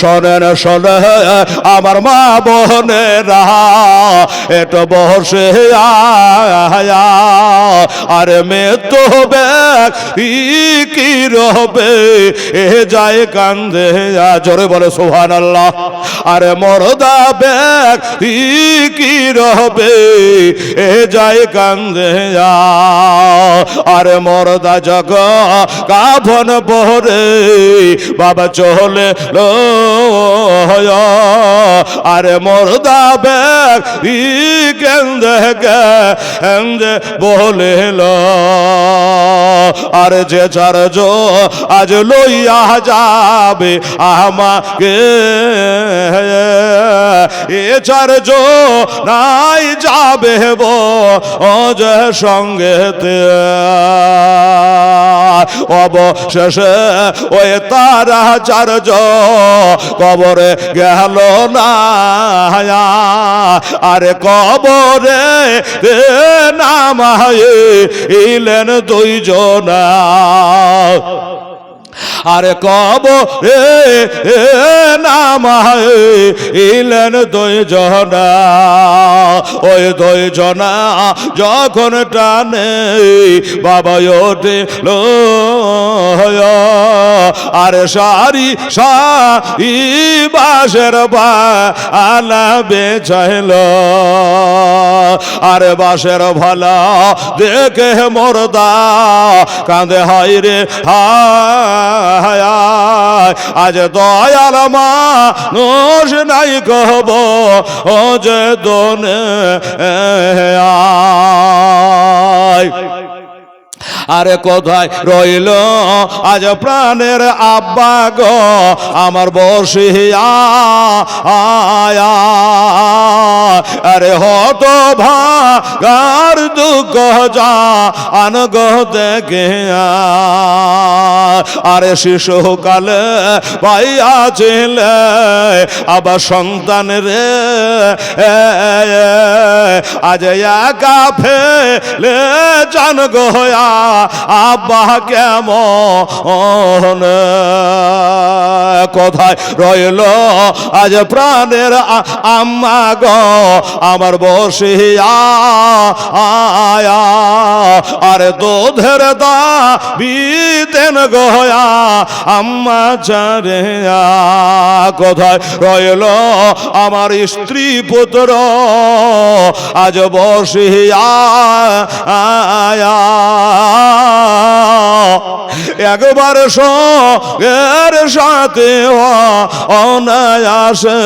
শোনেন শোনে আমার মা বোনেরা এটা বসে আয়া, আরে মে তো ব্যাগ কি রবে, এ যায় কান্দে, জোরে বলে সোহান আল্লাহ আরে মরদা ব্যাগ কি রবে, এ যায় কান্দে আরে মরদা জগ কাভন বহরে। বাবা চলে আরে মরদা ব্যাগ ই কেন্দে কেন্দে বলে লো। আরে যে চার জো আজ লইয়া যাবে আমাকে। এ জো নাই যাবে বো ও যে সঙ্গেতে অবশেষে ওই তারা চারজ কবরে গেল না আরে কবরে এ নামায়ে ইলেন দুইজনা। আরে কব রে নামায় ইলেন দুই জনা ওই দুই জনা যখন টানে বাবা ওঠে, লো আরে সারি সারি বাসের বা আলা বেচাইল আরে বাসের ভালা দেখে মরদা কাঁদে হাই রে, হায় আজ দয়াল মা নোষ নাই কহব ও যে দোনে আয়। আরে কোথায় রইল? আজ প্রাণের আব্বা গো আমার বসিয়া আয়া। আরে হত ভাগার দুঃখ যা আনগ দেখে আরে। শিশুকালে পাইয়া ছিলে, আবার সন্তান রে। আজ একা ফেলে জান গয়া আব্বা কেমন? কোথায় রইল? আজ প্রাণের আম্মা গ, আমার বসিয়া আয়া। আরে দুধের দা বিতেন গয়া আম্মা চারে কোথায় রইল? আমার স্ত্রী পুত্র, আজ বসিয়া আয়া। একবার সঙ্গের সাথে অনায়াসে